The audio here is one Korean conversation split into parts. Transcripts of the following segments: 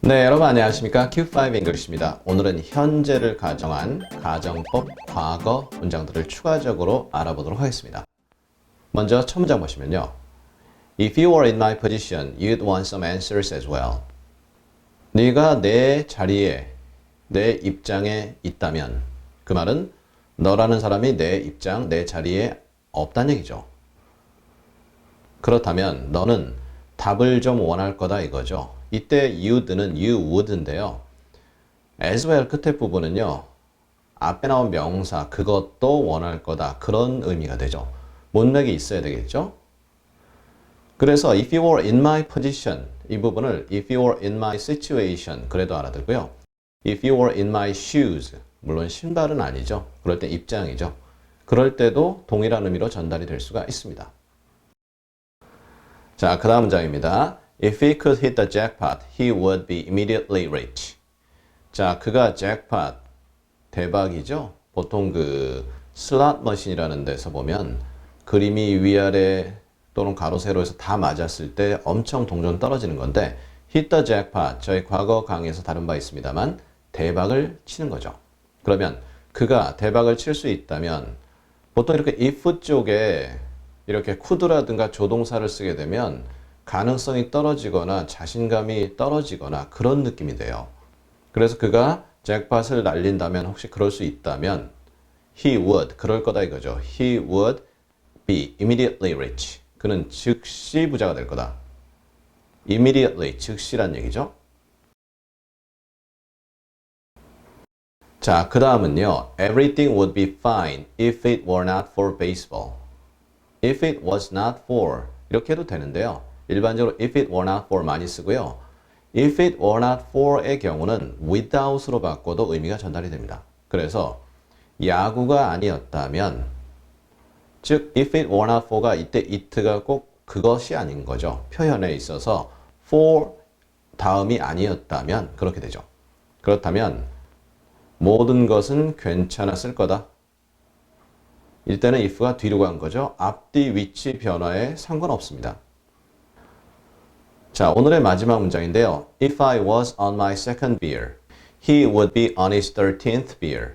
네, 여러분 안녕하십니까? Q5 English입니다. 오늘은 현재를 가정한 가정법 과거 문장들을 추가적으로 알아보도록 하겠습니다. 먼저 첫 문장 보시면요. If you were in my position, you'd want some answers as well. 네가 내 자리에, 내 입장에 있다면 그 말은 너라는 사람이 내 입장, 내 자리에 없다는 얘기죠. 그렇다면 너는 답을 좀 원할 거다 이거죠. 이때 you'd는 you would인데요. as well 끝에 부분은요. 앞에 나온 명사 그것도 원할 거다 그런 의미가 되죠. 문맥이 있어야 되겠죠. 그래서 if you were in my position 이 부분을 if you were in my situation 그래도 알아들고요. if you were in my shoes 물론 신발은 아니죠. 그럴 때 입장이죠. 그럴 때도 동일한 의미로 전달이 될 수가 있습니다. 자, 그 다음 문장입니다. If he could hit the jackpot, he would be immediately rich. 자, 그가 jackpot, 대박이죠? 보통 그 슬롯 머신이라는 데서 보면 그림이 위아래 또는 가로 세로에서 다 맞았을 때 엄청 동전 떨어지는 건데 hit the jackpot, 저희 과거 강의에서 다룬 바 있습니다만 대박을 치는 거죠. 그러면 그가 대박을 칠 수 있다면 보통 이렇게 if 쪽에 이렇게 could라든가 조동사를 쓰게 되면 가능성이 떨어지거나 자신감이 떨어지거나 그런 느낌이 돼요. 그래서 그가 잭팟을 날린다면 혹시 그럴 수 있다면 he would 그럴 거다 이거죠. he would be immediately rich. 그는 즉시 부자가 될 거다. immediately 즉시란 얘기죠. 자, 그 다음은요. Everything would be fine if it were not for baseball. If it was not for 이렇게 해도 되는데요. 일반적으로 if it were not for 많이 쓰고요. if it were not for의 경우는 without으로 바꿔도 의미가 전달이 됩니다. 그래서 야구가 아니었다면 즉 if it were not for가 이때 it가 꼭 그것이 아닌 거죠. 표현에 있어서 for 다음이 아니었다면 그렇게 되죠. 그렇다면 모든 것은 괜찮았을 거다. 이때는 if가 뒤로 간 거죠. 앞뒤 위치 변화에 상관없습니다. 자, 오늘의 마지막 문장인데요. If I was on my second beer, he would be on his 13th beer.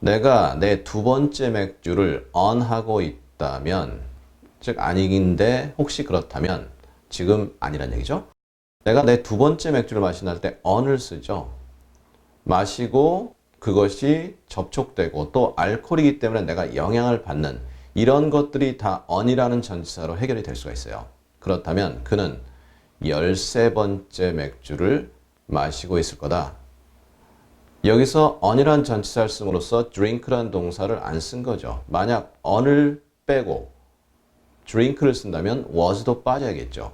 내가 내 두 번째 맥주를 on 하고 있다면, 즉 아니긴데 혹시 그렇다면 지금 아니란 얘기죠. 내가 내 두 번째 맥주를 마신다 때 on을 쓰죠. 마시고 그것이 접촉되고 또 알코올이기 때문에 내가 영향을 받는 이런 것들이 다 on이라는 전치사로 해결이 될 수가 있어요. 그렇다면 그는 13번째 맥주를 마시고 있을 거다. 여기서 on이란 전치사를 씀으로써 drink란 동사를 안 쓴 거죠. 만약 on을 빼고 drink를 쓴다면 was도 빠져야겠죠.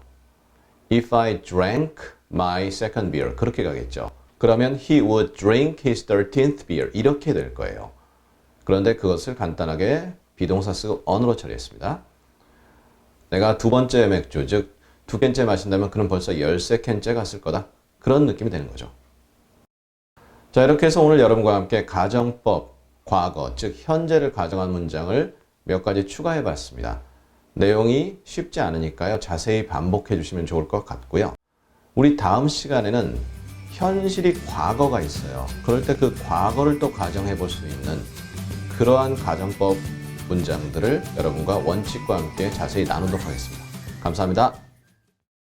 If I drank my second beer 그렇게 가겠죠. 그러면 he would drink his 13th beer 이렇게 될 거예요. 그런데 그것을 간단하게 비동사 쓰고 on으로 처리했습니다. 내가 두 번째 맥주, 즉 두 캔째 마신다면 그는 벌써 13캔째 갔을 거다. 그런 느낌이 되는 거죠. 자, 이렇게 해서 오늘 여러분과 함께 가정법, 과거, 즉 현재를 가정한 문장을 몇 가지 추가해 봤습니다. 내용이 쉽지 않으니까요. 자세히 반복해 주시면 좋을 것 같고요. 우리 다음 시간에는 현실이 과거가 있어요. 그럴 때 그 과거를 또 가정해 볼 수 있는 그러한 가정법 문장들을 여러분과 원칙과 함께 자세히 나누도록 하겠습니다. 감사합니다.